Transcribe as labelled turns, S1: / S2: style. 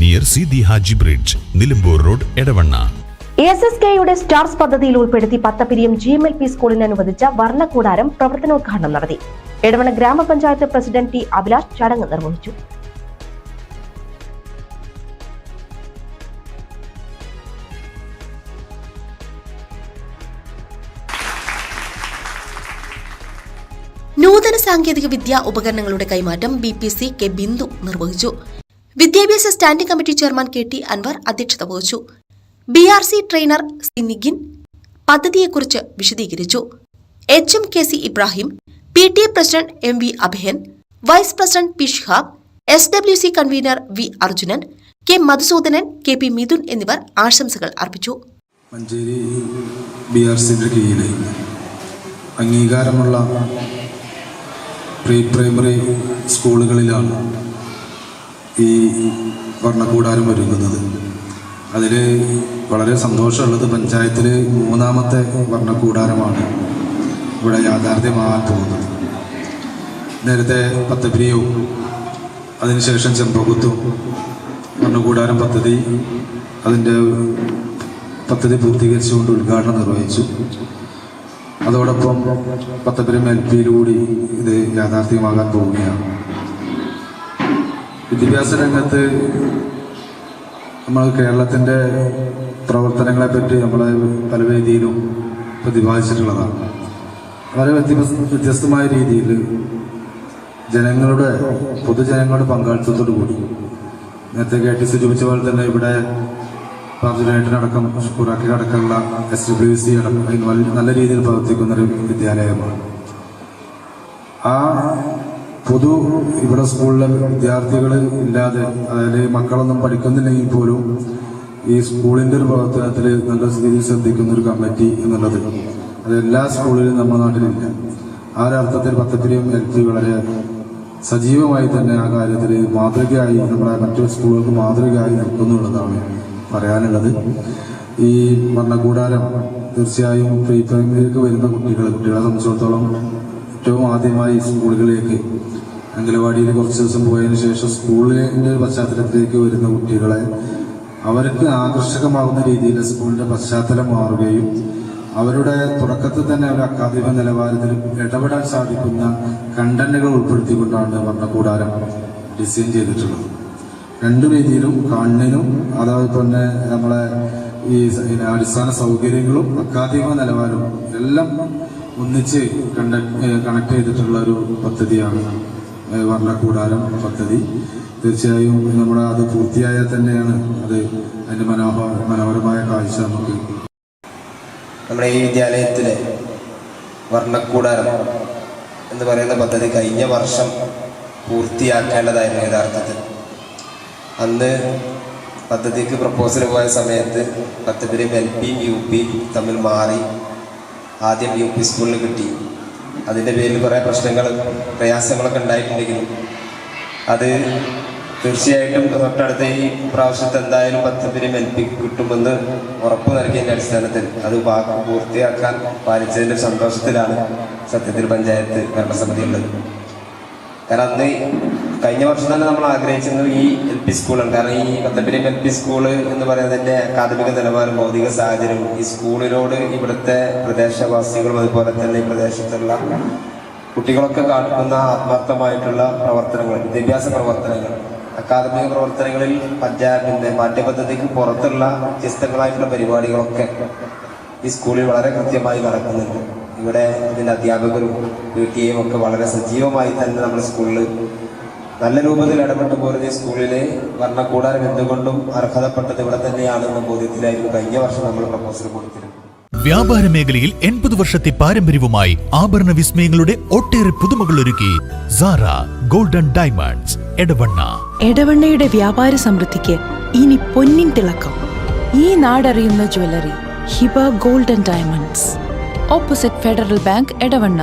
S1: near Sidi Haji bridge Nilambur road Edavanna
S2: S S കെയുടെ stars പദ്ധതിയിൽ ഉൾപ്പെടുത്തി പത്തപ്പിരിയം ജി എം എൽ പി സ്കൂളിന് അനുവദിച്ച വർണക്കൂടാരം പ്രവർത്തനോദ്ഘാടനം നടത്തി. എടവണ ഗ്രാമപഞ്ചായത്ത് പ്രസിഡന്റ് ടി അഭിലാഷ് ചടങ്ങ് നിർവഹിച്ചു.
S3: നൂതന സാങ്കേതിക വിദ്യാ ഉപകരണങ്ങളുടെ കൈമാറ്റം B P C K Bindu നിർവഹിച്ചു. വിദ്യാഭ്യാസ standing committee chairman K T Anvar അധ്യക്ഷത വഹിച്ചു. ബി ആർ സി ട്രെയിനർ സിനിഗിൻ പദ്ധതിയെക്കുറിച്ച് വിശദീകരിച്ചു. H M K C Ibrahim P T A president M V Abhayan vice president P Shihab S W C convener V Arjunan K Madhusoodanan K P Mithun എന്നിവർ ആശംസകൾ അർപ്പിച്ചു.
S4: Manjeri B R കീഴിൽ അംഗീകാരമുള്ള pre primary സ്കൂളുകളിലാണ് ഈ ഭരണകൂടാരം ഒരുങ്ങുന്നത് അതിൽ വളരെ സന്തോഷമുള്ളത് പഞ്ചായത്തിൽ മൂന്നാമത്തെ ഭരണകൂടാരമാണ് ഇവിടെ യാഥാർത്ഥ്യമാകാൻ പോകുന്നത്. നേരത്തെ പത്തപ്രിയവും അതിനുശേഷം ചെമ്പകുത്തും ഭരണകൂടാരം പദ്ധതി അതിന്റെ പദ്ധതി പൂർത്തീകരിച്ചുകൊണ്ട് ഉദ്ഘാടനം നിർവഹിച്ചു. അതോടൊപ്പം പത്തപ്പുരം എൽ പിയിലൂടി ഇത് യാഥാർത്ഥ്യമാകാൻ പോവുകയാണ്. വിദ്യാഭ്യാസ രംഗത്ത് നമ്മൾ കേരളത്തിന്റെ പ്രവർത്തനങ്ങളെപ്പറ്റി നമ്മൾ പല രീതിയിലും പ്രതിപാദിച്ചിട്ടുള്ളതാണ് വളരെ വ്യത്യസ്ത വ്യത്യസ്തമായ രീതിയിൽ ജനങ്ങളുടെ പൊതുജനങ്ങളുടെ പങ്കാളിത്തത്തോടു കൂടി. നേരത്തെ കെ ടി സൂചിപ്പിച്ച പോലെ തന്നെ ഇവിടെ പാർജുലേറ്റനടക്കം ഷുക്കൂറാക്കി അടക്കമുള്ള എസ് ഡബ്ല്യു സി അടക്കം നല്ല രീതിയിൽ പ്രവർത്തിക്കുന്ന ഒരു വിദ്യാലയമാണ്. ആ പൊതു ഇവിടെ സ്കൂളിലെ വിദ്യാർത്ഥികൾ ഇല്ലാതെ അതായത് മക്കളൊന്നും പഠിക്കുന്നില്ലെങ്കിൽ പോലും ഈ സ്കൂളിന്റെ ഒരു പ്രവർത്തനത്തിൽ നല്ല രീതിയിൽ ശ്രദ്ധിക്കുന്ന ഒരു കമ്മിറ്റി എന്നുള്ളത്. അത് എല്ലാ സ്കൂളിലും നമ്മുടെ നാട്ടിലില്ല. ആ ഒരു അർത്ഥത്തിൽ പത്തപ്പിരിയം എൽ വളരെ സജീവമായി തന്നെ ആ കാര്യത്തിൽ മാതൃകയായി നമ്മുടെ മറ്റു സ്കൂളുകൾക്ക് മാതൃകയായി നിൽക്കുന്നുള്ളതാണ് പറയാനുള്ളത്. ഈ ഭരണകൂടാരം തീർച്ചയായും പ്രീ പ്രൈമറിയിലേക്ക് വരുന്ന കുട്ടികൾ കുട്ടികളെ സംബന്ധിച്ചിടത്തോളം ഏറ്റവും ആദ്യമായി സ്കൂളുകളിലേക്ക് അംഗനവാടിയിൽ കുറച്ച് ദിവസം പോയതിന് ശേഷം സ്കൂളിന്റെ പശ്ചാത്തലത്തിലേക്ക് വരുന്ന കുട്ടികളെ അവർക്ക് ആകർഷകമാകുന്ന രീതിയിൽ സ്കൂളിന്റെ പശ്ചാത്തലം മാറുകയും അവരുടെ തുടക്കത്തിൽ തന്നെ ഒരു അക്കാദമിക നിലവാരത്തിൽ ഇടപെടാൻ സാധിക്കുന്ന കണ്ടന്റുകൾ ഉൾപ്പെടുത്തിക്കൊണ്ടാണ് ഭരണകൂടാരം ഡിസൈൻ ചെയ്തിട്ടുള്ളത്. രണ്ടു രീതിയിലും കണ്ണിനും അതായത് തന്നെ നമ്മളെ ഈ അടിസ്ഥാന സൗകര്യങ്ങളും അക്കാദമിക നിലവാരവും എല്ലാം ഒന്നിച്ച് കണക്ട് ചെയ്തിട്ടുള്ള ഒരു പദ്ധതിയാണ് വർണക്കൂടാരം പദ്ധതി. തീർച്ചയായും നമ്മൾ അത് പൂർത്തിയായാൽ തന്നെയാണ് അത് അതിന്റെ മനോഹ മനോഹരമായ കാഴ്ച നമുക്ക്
S5: നമ്മുടെ ഈ വിദ്യാലയത്തിലെ വർണക്കൂടാരം എന്ന് പറയുന്ന പദ്ധതി കഴിഞ്ഞ വർഷം പൂർത്തിയാക്കേണ്ടതായിരുന്നു യഥാർത്ഥത്തിൽ. അന്ന് പദ്ധതിക്ക് പ്രപ്പോസൽ പോയ സമയത്ത് പത്തപ്പിരിയും എൽ പിയും യു പിയും തമ്മിൽ മാറി. ആദ്യം യു പി സ്കൂളിൽ കിട്ടി. അതിന്റെ പേരിൽ കുറേ പ്രശ്നങ്ങൾ പ്രയാസങ്ങളൊക്കെ ഉണ്ടായിട്ടുണ്ടെങ്കിലും. അത് തീർച്ചയായിട്ടും തൊട്ടടുത്ത ഈ പ്രാവശ്യത്തെ എന്തായാലും പത്ത് പേരും എൽ പി കിട്ടുമെന്ന് ഉറപ്പ് നൽകിയതിന്റെ അടിസ്ഥാനത്തിൽ അത് വാക്ക് പൂർത്തിയാക്കാൻ പാലിച്ചതിന്റെ സന്തോഷത്തിലാണ് സത്യത്തിൽ പഞ്ചായത്ത് ഭരണസമിതി ഉള്ളത് കാരണം അന്ന് കഴിഞ്ഞ വർഷം തന്നെ നമ്മൾ ആഗ്രഹിച്ചിരുന്നത് ഈ എൽ പി സ്കൂളാണ് കാരണം ഈ പത്തപ്പിരിയും എൽ പി സ്കൂൾ എന്ന് പറയുന്നതിന്റെ അക്കാദമിക നിലവാരം ഭൗതിക സാഹചര്യം ഈ സ്കൂളിനോട് ഇവിടുത്തെ പ്രദേശവാസികളും അതുപോലെ തന്നെ ഈ പ്രദേശത്തുള്ള കുട്ടികളൊക്കെ കാണിക്കുന്ന ആത്മാർത്ഥമായിട്ടുള്ള പ്രവർത്തനങ്ങൾ വിദ്യാഭ്യാസ പ്രവർത്തനങ്ങൾ അക്കാദമിക പ്രവർത്തനങ്ങളിൽ പഞ്ചായത്തിന്റെ പാഠ്യപദ്ധതിക്ക് പുറത്തുള്ള വ്യത്യസ്തങ്ങളായിട്ടുള്ള പരിപാടികളൊക്കെ ഈ സ്കൂളിൽ വളരെ കൃത്യമായി നടക്കുന്നുണ്ട്. ഇവിടെ ഇതിന്റെ അധ്യാപകരും എയും ഒക്കെ വളരെ സജീവമായി തന്നെ നമ്മുടെ സ്കൂളിൽ നല്ല രൂപത്തിൽ ഇടപെട്ട് പോരുന്ന ഈ സ്കൂളിലെ ഭരണകൂടാരം എന്തുകൊണ്ടും അർഹതപ്പെട്ടത് ഇവിടെ തന്നെയാണെന്ന ബോധ്യത്തിലായിരുന്നു കഴിഞ്ഞ വർഷം നമ്മൾ പ്രപ്പോസൽ കൊടുത്തിരുന്നത്.
S1: വ്യാപാര മേഖലയിൽ എൺപത് വർഷത്തെ പാരമ്പര്യവുമായി ആഭരണ വിസ്മയങ്ങളുടെ ഒട്ടേറെ പുതുമകൾ ഒരുക്കി സാറ ഗോൾഡൻ ഡയമണ്ട്സ് എടവണ്ണ.
S6: എടവണ്ണയുടെ വ്യാപാര സമൃദ്ധിക്ക് ഇനി പൊന്നിൻ തിളക്കം. ഈ നാടറിയുന്ന jewellery Hiba golden diamonds. Opposite Federal Bank Edavanna.